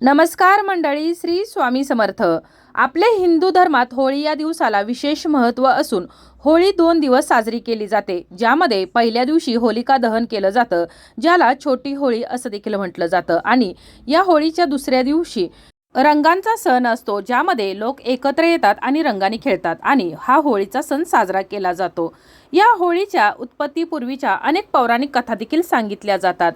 नमस्कार मंडळी श्री स्वामी समर्थ. आपल्या हिंदू धर्मात होळी या दिवसाला विशेष महत्त्व असून होळी दोन दिवस साजरी केली जाते ज्यामध्ये पहिल्या दिवशी होलिका दहन केलं जातं ज्याला छोटी होळी असं देखील म्हटलं जातं. आणि या होळीच्या दुसऱ्या दिवशी रंगांचा सण असतो ज्यामध्ये लोक एकत्र येतात आणि रंगाने खेळतात आणि हा होळीचा सण साजरा केला जातो. या होळीच्या उत्पत्तीपूर्वीच्या अनेक पौराणिक कथा देखील सांगितल्या जातात.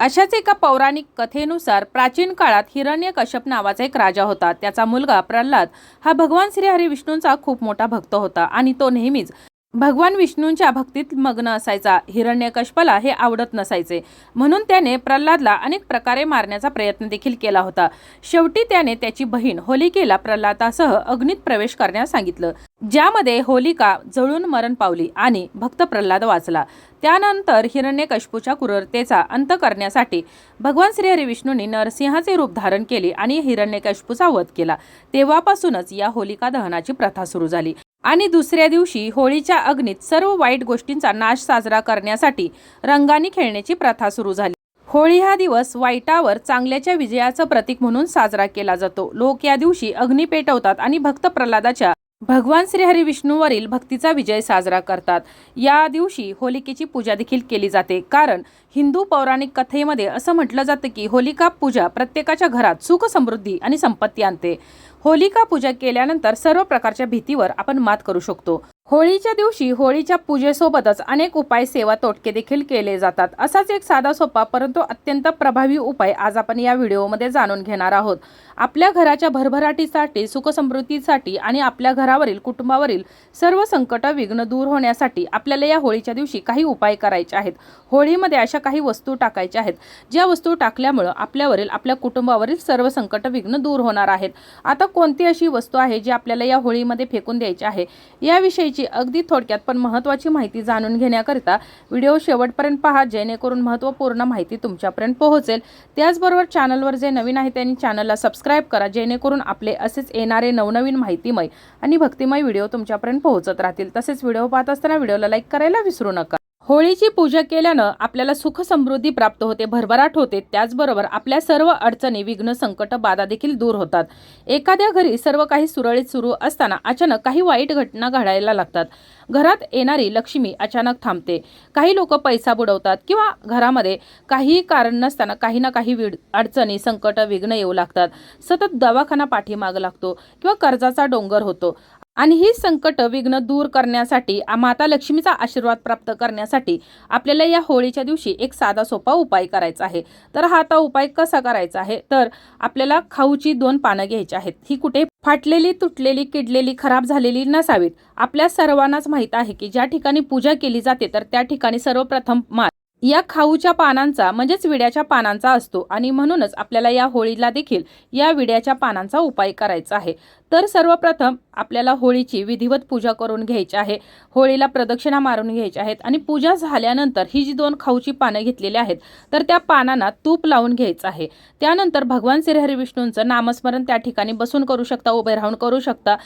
अशाच एका पौराणिक कथेनुसार प्राचीन काळात हिरण्यकश्यप नावाचा एक राजा होता. त्याचा मुलगा प्रल्हाद हा भगवान श्रीहरी विष्णूंचा खूप मोठा भक्त होता आणि तो नेहमीच भगवान विष्णूंच्या भक्तीत मग्न असायचा. हिरण्यकश्पला हे आवडत नसायचे. म्हणून त्याने प्रल्हादला अनेक प्रकारे मारण्याचा प्रयत्न देखील केला होता. शेवटी त्याने त्याची बहीण होलिकेला प्रल्हादासह अग्नीत प्रवेश करण्यास सांगितलं. ज्यामध्ये होलिका जळून मरण पावली आणि भक्त प्रल्हाद वाचला. त्यानंतर हिरण्यकश्पूच्या क्रूरतेचा अंत करण्यासाठी भगवान श्रीहरी विष्णूंनी नरसिंहाचे रूप धारण केले आणि हिरण्यकश्पूचा वध केला. तेव्हापासूनच या होलिका दहनाची प्रथा सुरू झाली. आणि दुसऱ्या दिवशी होळीच्या अग्नीत सर्व वाईट गोष्टींचा नाश साजरा करण्यासाठी रंगानी खेळण्याची प्रथा सुरू झाली. होळी हा दिवस वाईटावर चांगल्याच्या विजयाचं प्रतीक म्हणून साजरा केला जातो. लोक या दिवशी अग्नी पेटवतात आणि भक्त प्रल्हादाच्या भगवान श्रीहरी विष्णूवरील भक्तीचा विजय साजरा करतात. या दिवशी होलिकेची पूजा देखील केली जाते. कारण हिंदू पौराणिक कथेमध्ये असं म्हटलं जातं की होलिका पूजा प्रत्येकाच्या घरात सुख समृद्धी आणि संपत्ती आणते. होलिका पूजा केल्यानंतर सर्व प्रकारच्या भीतीवर आपण मात करू शकतो. होळीच्या दिवशी होळीच्या पूजेसोबतच अनेक उपाय सेवा तोटके देखील केले जातात. असाच एक साधा सोपा परंतु अत्यंत प्रभावी उपाय आज आपण या व्हिडिओमध्ये जाणून घेणार आहोत. आपल्या घराच्या भरभराटीसाठी सुखसमृद्धीसाठी आणि आपल्या घरावरील कुटुंबावरील सर्व संकट विघ्न दूर होण्यासाठी आपल्याला या होळीच्या दिवशी काही उपाय करायचे आहेत. होळीमध्ये अशा काही वस्तू टाकायच्या आहेत. ज्या वस्तू टाकल्यामुळं आपल्यावरील आपल्या कुटुंबावरील सर्व संकट विघ्न दूर होणार आहेत. आता कोणती अशी वस्तू आहे जी आपल्याला या होळीमध्ये फेकून द्यायची आहे? याविषयी याविषयीची अगदी थोडक्यात पण महत्त्वाची माहिती जाणून घेण्याकरिता व्हिडिओ शेवटपर्यंत पहा जेणेकरून महत्त्वपूर्ण माहिती तुमच्यापर्यंत पोहोचेल. त्याचबरोबर चॅनलवर जे नवीन आहे त्यांनी चॅनलला सबस्क्राईब करा जेणेकरून आपले असेच येणारे नवनवीन माहितीमय आणि भक्तिमय व्हिडिओ तुमच्यापर्यंत पोहोचत राहतील. तसेच व्हिडिओ पाहत असताना व्हिडिओला लाईक करायला विसरू नका. होळीची पूजा केल्यानं आपल्याला सुख समृद्धी प्राप्त होते भरभराट होते. त्याचबरोबर आपल्या सर्व अडचणी विघ्न संकट बाधा देखील दूर होतात. एखाद्या घरी सर्व काही सुरळीत सुरू असताना अचानक काही वाईट घटना घडायला लागतात. घरात येणारी लक्ष्मी अचानक थांबते. काही लोक पैसा बुडवतात किंवा घरामध्ये काही कारण नसताना काही ना काही विड अडचणी संकट विघ्न येऊ लागतात. सतत दवाखाना पाठीमाग लागतो किंवा कर्जाचा डोंगर होतो. आणि ही संकट विघ्न दूर करण्यासाठी माता लक्ष्मीचा आशीर्वाद प्राप्त करण्यासाठी आपल्याला या होळीच्या दिवशी एक साधा सोपा उपाय करायचा आहे. तर हा आता उपाय कसा करायचा आहे? तर आपल्याला खाऊची दोन पानं घ्यायची आहेत. ही कुठे फाटलेली तुटलेली किडलेली खराब झालेली नसावीत. आपल्या सर्वांनाच माहीत आहे की ज्या ठिकाणी पूजा केली जाते तर त्या ठिकाणी सर्वप्रथम माल या खाऊच्या पानांचा म्हणजेच विड्याच्या पानांचा असतो. आणि म्हणूनच आपल्याला या होळीला देखील या विड्याच्या पानांचा उपाय करायचा आहे. तर सर्वप्रथम आपल्याला होळीची विधिवत पूजा करून घ्यायची आहे. होळीला प्रदक्षिणा मारून घ्यायच्या आहेत आणि पूजा झाल्यानंतर ही जी दोन खाऊची पानं घेतलेली आहेत तर त्या पानांना तूप लावून घ्यायचं आहे. त्यानंतर भगवान श्रीहरी विष्णूंचं नामस्मरण त्या ठिकाणी बसून करू शकता उभे राहून करू शकता.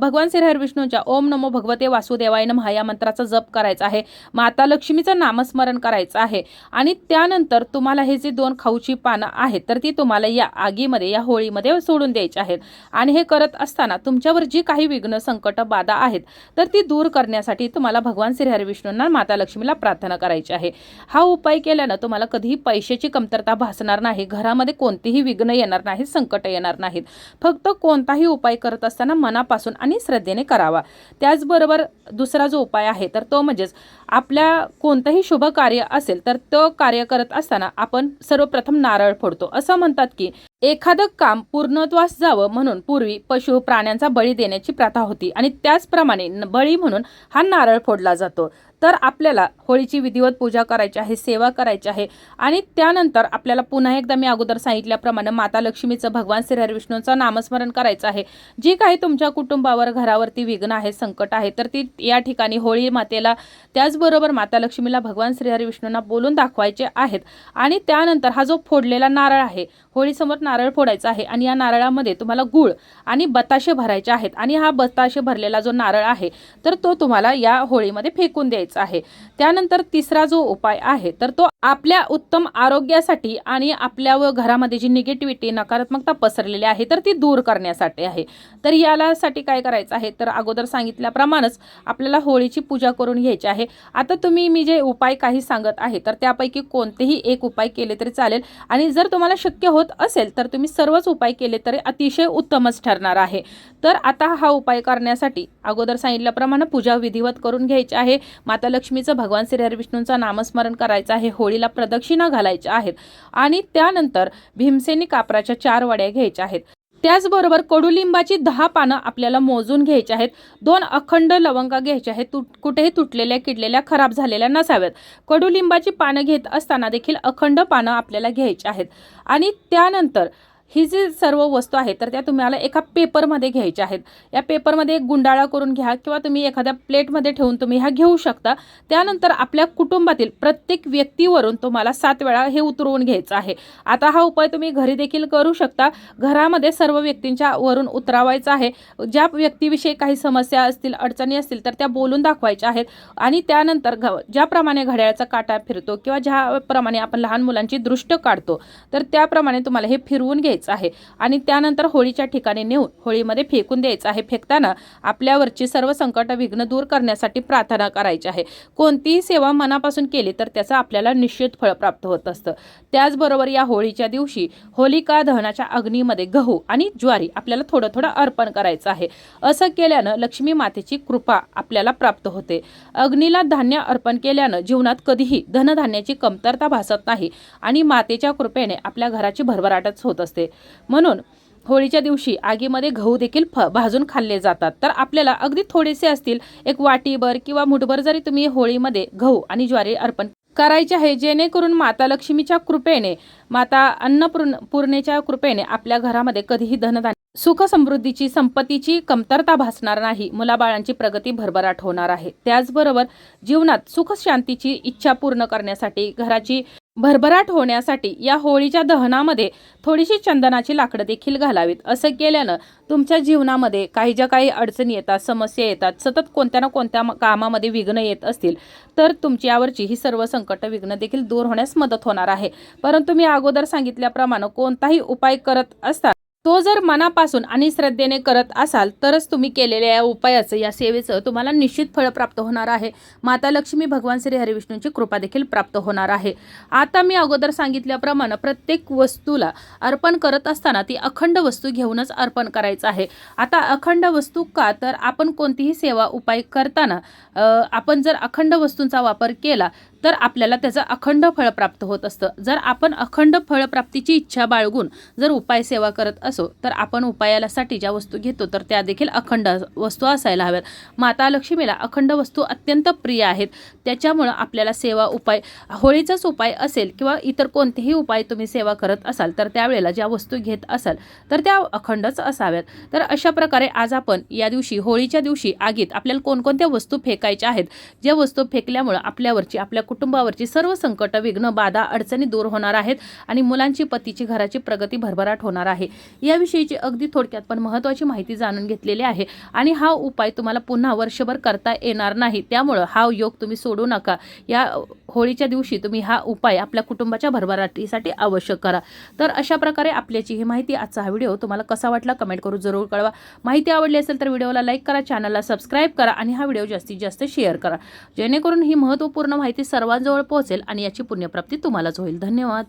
भगवान श्रीहरी विष्णूंच्या ओम नमो भगवते वासुदेवाय नमः या मंत्राचा जप करायचा आहे. माता लक्ष्मीचं नामस्मरण करायचं आहे आणि त्यानंतर तुम्हाला हे जे दोन खाऊची पानं आहेत तर ती तुम्हाला या आगीमध्ये या होळीमध्ये सोडून द्यायची आहेत. आणि हे करत असताना तुमच्यावर जी काही विघ्न संकट बाधा आहेत तर ती दूर करण्यासाठी तुम्हाला भगवान श्रीहरी विष्णूंना माता लक्ष्मीला प्रार्थना करायची आहे. हा उपाय केल्यानं तुम्हाला कधीही पैशाची कमतरता भासणार नाही घरामध्ये कोणतीही विघ्न येणार नाही संकट येणार नाहीत. फक्त कोणताही उपाय करत असताना मनापासून आणि श्रद्धेने करावा. त्याचबरोबर दुसरा जो उपाय आहे तर तो म्हणजेच आपल्या कोणतंही शुभ कार्य असेल तर तो कार्य करत असताना आपण सर्वप्रथम नारळ फोडतो. असं म्हणतात की एखादं काम पूर्णत्वास जावं म्हणून पूर्वी पशु प्राण्यांचा बळी देण्याची प्रथा होती आणि त्याचप्रमाणे न- बळी म्हणून हा नारळ फोडला जातो. तर आपल्याला होळीची विधिवत पूजा करायची आहे सेवा करायची आहे. आणि त्यानंतर आपल्याला पुन्हा एकदा मी अगोदर सांगितल्याप्रमाणे माता लक्ष्मीचं भगवान श्रीहरी विष्णूंचं नामस्मरण करायचं आहे. जी काही तुमच्या कुटुंबावर घरावरती विघ्न आहे संकट आहे तर ती या ठिकाणी होळी मातेला त्याचबरोबर माता लक्ष्मीला भगवान श्रीहरी विष्णूंना बोलून दाखवायचे आहेत. आणि त्यानंतर हा जो फोडलेला नारळ आहे होळीसमोर नारळ फोडायचा आहे आणि या नारळामध्ये तुम्हाला गुळ आणि बताशे भरायचे आहेत. आणि हा बताशे भरलेला जो नारळ आहे तर तो तुम्हाला या होळीमध्ये फेकून द्यायचा आहे. त्यानंतर त्यानंतर तिसरा जो उपाय आहे तर तो आपल्या उत्तम आरोग्यासाठी आणि आपल्या व घरामध्ये जी निगेटिव्हिटी नकारात्मकता पसरलेली आहे तर ती दूर करण्यासाठी आहे. तर यालासाठी काय करायचं आहे? तर अगोदर सांगितल्याप्रमाणेच आपल्याला होळीची पूजा करून घ्यायची आहे. आता तुम्ही मी जे उपाय काही सांगत आहे तर त्यापैकी कोणतेही एक उपाय केले तरी चालेल. आणि जर तुम्हाला शक्य होत असेल तर तुम्ही सर्वच उपाय केले तरी अतिशय उत्तमच ठरणार आहे. तर आता हा उपाय करण्यासाठी अगोदर सांगितल्याप्रमाणे पूजा विधिवत करून घ्यायची आहे. माता लक्ष्मीचं भगवान श्री विष्णूंचं नामस्मरण करायचं आहे. होळीला प्रदक्षिणा घालायच्या आहेत. आणि त्यानंतर भीमसेनी कापराच्या चार वड्या घ्यायच्या आहेत. त्याचबरोबर कडुलिंबाची दहा पानं आपल्याला मोजून घ्यायची आहेत. दोन अखंड लवंगा घ्यायच्या आहेत. तुट कुठेही तुटलेल्या किडलेल्या खराब झालेल्या नसाव्यात. कडुलिंबाची पानं घेत असताना देखील अखंड पानं आपल्याला घ्यायची आहेत. आणि त्यानंतर ही जी सर्व वस्तू आहेत तर त्या तुम्हाला एका पेपरमध्ये घ्यायच्या आहेत. या पेपरमध्ये एक गुंडाळा करून घ्या किंवा तुम्ही एखाद्या प्लेटमध्ये ठेवून तुम्ही ह्या घेऊ शकता. त्यानंतर आपल्या कुटुंबातील प्रत्येक व्यक्तीवरून तुम्हाला सात वेळा हे उतरवून घ्यायचं आहे. आता हा उपाय तुम्ही घरी देखील करू शकता. घरामध्ये सर्व व्यक्तींच्या वरून उतरावायचा आहे. ज्या व्यक्तीविषयी काही समस्या असतील अडचणी असतील तर त्या बोलून दाखवायच्या आहेत. आणि त्यानंतर घ ज्याप्रमाणे घड्याळाचा काटा फिरतो किंवा ज्याप्रमाणे आपण लहान मुलांची दृष्ट काढतो तर त्याप्रमाणे तुम्हाला हे फिरवून घ्यायचं आहे. आणि त्यानंतर होळीच्या ठिकाणी नेऊन होळीमध्ये फेकून द्यायचं आहे. फेकताना आपल्यावरची सर्व संकट विघ्न दूर करण्यासाठी प्रार्थना करायची आहे. कोणतीही सेवा मनापासून केली तर त्याचं आपल्याला निश्चित फळ प्राप्त होत असतं. त्याचबरोबर या होळीच्या दिवशी होलिका दहनाच्या अग्नीमध्ये गहू आणि ज्वारी आपल्याला थोडं थोडं अर्पण करायचं आहे. असं केल्यानं लक्ष्मी मातेची कृपा आपल्याला प्राप्त होते. अग्नीला धान्य अर्पण केल्यानं जीवनात कधीही धनधान्याची कमतरता भासत नाही आणि मातेच्या कृपेने आपल्या घराची भरभराटच होत असते. म्हणून होळीच्या दिवशी आगीमध्ये गहू देखील फ भाजून खाल्ले जातात. तर आपल्याला अगदी थोडेसे असतील एक वाटीभर किंवा मुठभर जरी तुम्ही होळीमध्ये गहू आणि ज्वारी अर्पण करायचे आहे जेणेकरून माता लक्ष्मीच्या कृपेने माता अन्नपूर्ण पूर्णेच्या कृपेने आपल्या घरामध्ये कधीही धनधान्य सुख समृद्धीची संपत्तीची कमतरता भासणार नाही मुलाबाळांची प्रगती भरभराट होणार आहे. त्याचबरोबर जीवनात सुख शांतीची इच्छा पूर्ण करण्यासाठी घराची भरभराट होण्यासाठी या होळीच्या दहनामध्ये थोडीशी चंदनाची लाकडं देखील घालावीत. असं केल्यानं तुमच्या जीवनामध्ये काही ज्या काही अडचणी येतात समस्या येतात सतत कोणत्या ना कोणत्या कामामध्ये विघ्न येत असतील तर तुमची यावरची ही सर्व संकट विघ्न देखील दूर होण्यास मदत होणार आहे. परंतु मी अगोदर सांगितल्याप्रमाणे कोणताही उपाय करत असता तो जर मनापासून आणि श्रद्धेने करत असाल तरच तुम्ही केलेल्या या उपायाचं या सेवेचं तुम्हाला निश्चित फळ प्राप्त होणार आहे. माता लक्ष्मी भगवान श्री हरिविष्णूंची कृपा देखील प्राप्त होणार आहे. आता मी अगोदर सांगितल्याप्रमाणे प्रत्येक वस्तूला अर्पण करत असताना ती अखंड वस्तू घेऊनच अर्पण करायचं आहे. आता अखंड वस्तू का? तर आपण कोणतीही सेवा उपाय करताना आपण जर अखंड वस्तूंचा वापर केला तर आपल्याला त्याचं अखंड फळ प्राप्त होत असतं. जर आपण अखंड फळप्राप्तीची इच्छा बाळगून जर उपाय सेवा करत असो तर आपण उपायासाठी ज्या वस्तू घेतो तर त्या देखील अखंड वस्तू असायला हव्यात. माता लक्ष्मीला अखंड वस्तू अत्यंत प्रिय आहेत. त्याच्यामुळं आपल्याला सेवा उपाय होळीचाच उपाय असेल किंवा इतर कोणतेही उपाय तुम्ही सेवा करत असाल तर त्यावेळेला ज्या वस्तू घेत असाल तर त्या अखंडच असाव्यात. तर अशा प्रकारे आज आपण या दिवशी होळीच्या दिवशी आगीत आपल्याला कोणकोणत्या वस्तू फेकायच्या आहेत? ज्या वस्तू फेकल्यामुळं आपल्यावरची आपल्या कुटुंबावरची सर्व संकट विघ्न बाधा अडचणी दूर होणार आहेत आणि मुलांची पतीची घराची प्रगती भरभराट होणार आहे. याविषयीची अगदी थोडक्यात पण महत्त्वाची माहिती जाणून घेतलेली आहे आणि हा उपाय तुम्हाला पुन्हा वर्षभर करता येणार नाही. त्यामुळं हा योग तुम्ही सोडू नका. या होळीच्या दिवशी तुम्ही हा उपाय आपल्या कुटुंबाच्या भरभराटीसाठी आवश्यक करा. तर अशा प्रकारे आपल्याची ही माहिती आजचा हा व्हिडिओ तुम्हाला कसा वाटला कमेंट करून जरूर कळवा. माहिती आवडली असेल तर व्हिडिओला लाईक करा चॅनलला सबस्क्राईब करा आणि हा व्हिडिओ जास्तीत जास्त शेअर करा. जेणेकरून ही महत्त्वपूर्ण माहिती सर्वांजवळ पोहोचेल आणि याची पुण्यप्राप्ती तुम्हालाच होईल. धन्यवाद.